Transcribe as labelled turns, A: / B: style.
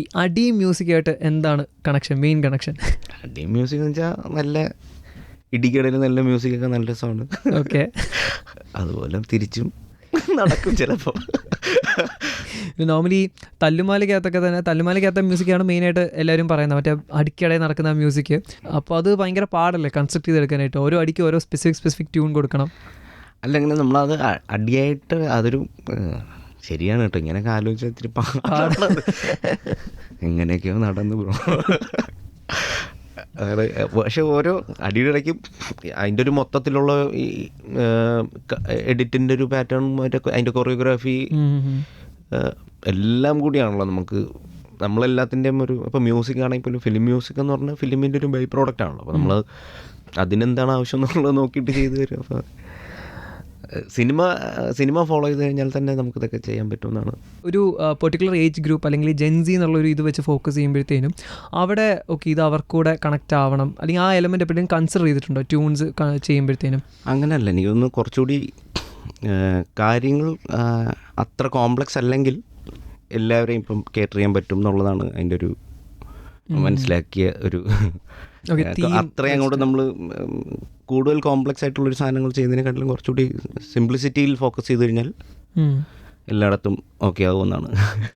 A: ഈ അടി മ്യൂസിക്കായിട്ട് എന്താണ് കണക്ഷൻ മെയിൻ കണക്ഷൻ
B: അടി മ്യൂസിക് എന്ന് വെച്ചാൽ നല്ല ഇടിക്കടയിൽ നല്ല മ്യൂസിക്കൊക്കെ നല്ല രസമാണ്
A: ഓക്കെ
B: അതുപോലെ തിരിച്ചും നടക്കും ചിലപ്പോൾ
A: നോർമലി തല്ലുമാലയ്ക്കകത്തൊക്കെ തന്നെ തല്ലുമാലയ്ക്കകത്ത മ്യൂസിക്കാണ് മെയിനായിട്ട് എല്ലാവരും പറയുന്നത്. മറ്റേ അടിക്കടയിൽ നടക്കുന്ന മ്യൂസിക് അപ്പോൾ അത് ഭയങ്കര പാടല്ലേ കൺസ്ട്രക്ട് ചെയ്തെടുക്കാനായിട്ട്? ഓരോ അടിക്ക് ഓരോ സ്പെസിഫിക് സ്പെസിഫിക് ട്യൂൺ കൊടുക്കണം.
B: അല്ലെങ്കിൽ നമ്മളത് അടിയായിട്ട് അതൊരു ശരിയാണ് കേട്ടോ. ഇങ്ങനെയൊക്കെ ആലോചിച്ചാൽ ഇത്തിരി പാടാണ് എങ്ങനെയൊക്കെയോ നടന്നു ബ്രോ. അങ്ങനെ പക്ഷെ ഓരോ അടിയുടെ ഇടയ്ക്ക് അതിന്റെ ഒരു മൊത്തത്തിലുള്ള ഈ എഡിറ്റിന്റെ ഒരു പാറ്റേൺ മറ്റേ അതിന്റെ കൊറിയോഗ്രാഫി എല്ലാം കൂടിയാണല്ലോ നമുക്ക്. നമ്മളെല്ലാത്തിന്റെയും ഒരു ഇപ്പോൾ മ്യൂസിക് ആണെങ്കിൽ പോലും ഫിലിം മ്യൂസിക് എന്ന് പറഞ്ഞാൽ ഫിലിമിന്റെ ഒരു ബൈ പ്രോഡക്റ്റ് ആണല്ലോ. അപ്പോൾ നമ്മൾ അതിനെന്താണ് ആവശ്യം എന്നുള്ളത് നോക്കിയിട്ട് ചെയ്തു തരും. അപ്പോൾ സിനിമ സിനിമ ഫോളോ ചെയ്ത് കഴിഞ്ഞാൽ തന്നെ നമുക്കിതൊക്കെ ചെയ്യാൻ പറ്റുമെന്നാണ്.
A: ഒരു പെർട്ടിക്കുലർ ഏജ് ഗ്രൂപ്പ് അല്ലെങ്കിൽ ജെൻസി എന്നുള്ള ഒരു ഇത് വെച്ച് ഫോക്കസ് ചെയ്യുമ്പോഴത്തേനും അവിടെ ഓക്കെ ഇത് അവർക്കൂടെ കണക്ട് ആവണം. അല്ലെങ്കിൽ ആ എലമെന്റ് എപ്പോഴും കൺസിഡർ ചെയ്തിട്ടുണ്ടോ? ട്യൂൺസ് ചെയ്യുമ്പോഴത്തേനും.
B: അങ്ങനെയല്ല എനിക്കൊന്ന് കുറച്ചുകൂടി കാര്യങ്ങൾ അത്ര കോംപ്ലക്സ് അല്ലെങ്കിൽ എല്ലാവരെയും ഇപ്പം കേറ്റർ ചെയ്യാൻ പറ്റും എന്നുള്ളതാണ് അതിന്റെ ഒരു മനസ്സിലാക്കിയ ഒരു അത്രയും അങ്ങോട്ട് നമ്മൾ കൂടുതൽ കോംപ്ലക്സ് ആയിട്ടുള്ള ഒരു സാധനങ്ങൾ ചെയ്യുന്നതിനെക്കാട്ടിലും കുറച്ചുകൂടി സിംപ്ലിസിറ്റിയിൽ ഫോക്കസ് ചെയ്ത് കഴിഞ്ഞാൽ. എല്ലായിടത്തും ഓക്കെ ആകുമെന്നാണ്